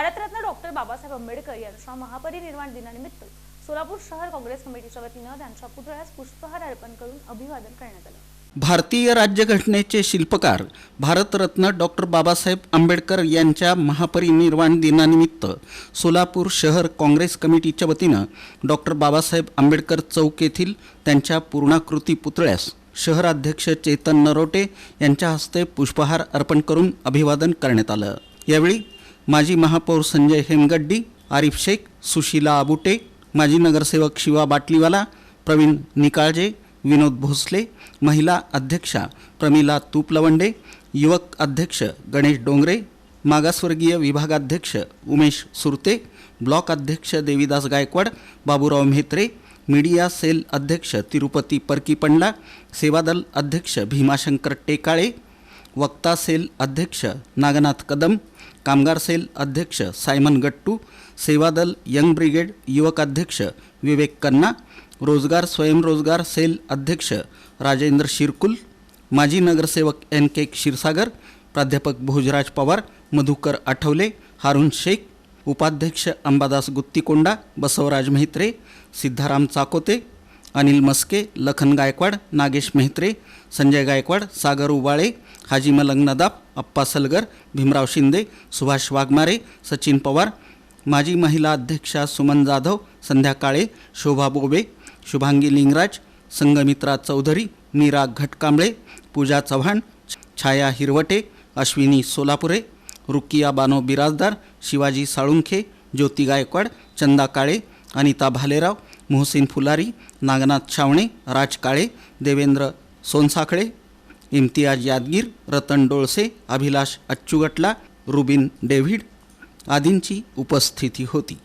बाबासाहेब आंबेडकर यांच्या महापरिनिर्वाण दिनानिमित्त सोलापूर शहर काँग्रेस कमिटीच्या वतीनं त्यांच्या पुतळ्यास पुष्पहार अर्पण करून अभिवादन करण्यात आलं. भारतीय राज्यघटनेचे शिल्पकार भारतरत्न डॉक्टर बाबासाहेब आंबेडकर यांच्या महापरिनिर्वाण दिनानिमित्त सोलापूर शहर काँग्रेस कमिटीच्या वतीनं डॉक्टर बाबासाहेब आंबेडकर चौक येथील त्यांच्या पूर्णाकृती पुतळ्यास शहराध्यक्ष चेतन नरोटे यांच्या हस्ते पुष्पहार अर्पण करून अभिवादन करण्यात आलं. यावेळी माजी महापौर संजय हेमगड्डी आरिफ शेख सुशीला आबुटे माजी नगरसेवक शिवा बाटलीवाला प्रवीण निकाळजे विनोद भोसले महिला अध्यक्षा प्रमिला तुपलवंडे युवक अध्यक्ष गणेश डोंगरे मागासवर्गीय विभागाध्यक्ष उमेश सुरते ब्लॉक अध्यक्ष देवीदास गायकवाड बाबूराव म्हेत्रे मीडिया सेल अध्यक्ष तिरुपती परकी पंडला सेवादल अध्यक्ष भीमाशंकर टेकाळे वक्ता सेल अध्यक्ष नागनाथ कदम कामगार सेल अध्यक्ष Simon Gattu Sevadal young brigade युवक अध्यक्ष विवेक कन्ना रोजगार स्वयंरोजगार सेल अध्यक्ष राजेंद्र शिरकुल माजी नगरसेवक एन के क्षीरसागर प्राध्यापक भोजराज पवार मधुकर आठवले हारून शेख उपाध्यक्ष अंबादास गुत्तीकोंडा बसवराज मेहत्रे सिद्धाराम चाकोते अनिल मस्के लखन गायकवाड नागेश मेहत्रे संजय गायकवाड सागर उबाळे हाजी मलंग नदाब अप्पा सलगर भीमराव शिंदे सुभाष वाघमारे सचिन पवार माजी महिला अध्यक्षा सुमन जाधव संध्या काळे शोभा बोबे शुभांगी लिंगराज संगमित्रा चौधरी मीरा घटकांबळे पूजा चव्हाण छाया हिरवटे अश्विनी सोलापुरे रुकिया बानो बिराजदार शिवाजी साळुंखे ज्योती गायकवाड चंदा काळे अनिता भालेराव मोहसिन फुलारी नागनाथ छावणे राज काळे देवेंद्र सोनसाखळे इम्तियाज यादगीर रतन डोळसे अभिलाष अच्चुगटला रुबिन डेव्हिड आदींची उपस्थिती होती.